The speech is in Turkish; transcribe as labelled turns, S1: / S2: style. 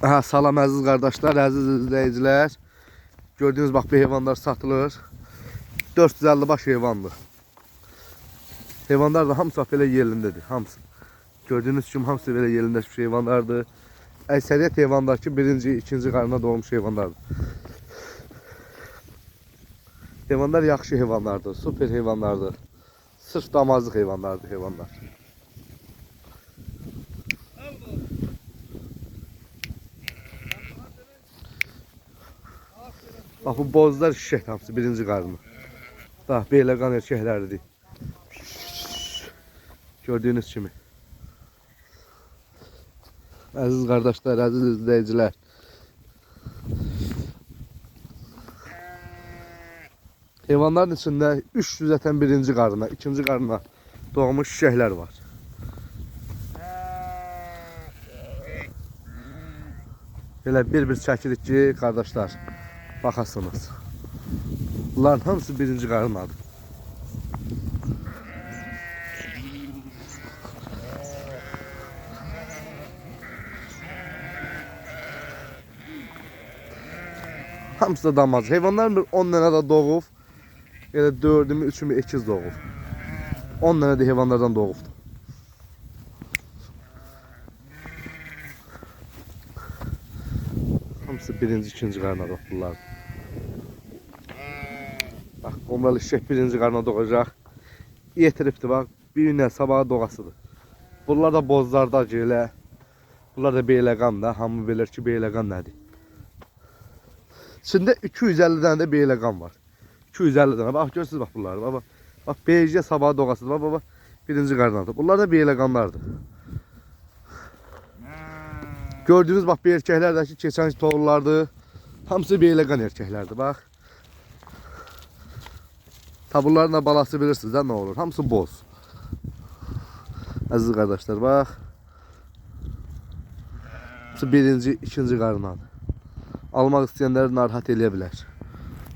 S1: Ha, salam əziz qardaşlar, əziz izləyicilər. Gördüyünüz bax bu heyvanlar satılır. 450 baş heyvandır. Heyvanlar da hamısı belə yerindədir, hamısı. Gördüyünüz kimi hamısı belə yerindəşmiş heyvanlardır. Əksəriyyət heyvanlar ki, birinci, ikinci qarına doğmuş heyvanlardır. Heyvanlar yaxşı heyvanlardır, super heyvanlardır. Sırf damazlıq heyvanlardır heyvanlar. Bax bu bozlar şişək hamısı birinci qarını. Bax belə qan erkəkləridir. Gördüyünüz kimi. Əziz qardaşlar, əziz izləyicilər. Heyvanların içində 300-dən birinci qarına, ikinci qarına doğmuş şişəklər var. Belə bir-bir çəkirik ki, qardaşlar, baxasınız. Bunların hamısı birinci qarınadır. Hamısı da damaz. Heyvanların bir 10 dənə də doğub. Elə 4-ümü, 3-ümü ekiz doğub. 10 dənə də heyvanlardan doğubdur. Hamısı birinci, ikinci qarına doğublar. Bax, Qomralı şişək birinci qarına doğacaq. Yetiribdir bax, bir günlə sabaha doğasıdır. Bunlar da bozlarda elə. Bunlar da beyləqan da, hamı bilir ki, beyləqan nədir. İçində 250 dənə də beyləqan var. 250 dənə. Bax görürsüz bax bunları. Bax bax. Bax beyciyə sabaha doğasıdır. Bax bax bax. Birinci qarnadır. Bunlar da beyləqanlardır. Gördüğünüz bak bir erkekler ki keçən toğullardı. Hamısı beyləqan erkəklərdir bax. Taburların da balası bilirsiniz nə olur. Hamısı boz. Əziz qardaşlar bax. Hamısı birinci, ikinci qarınadır. Almaq istəyənləri narahat eləyə.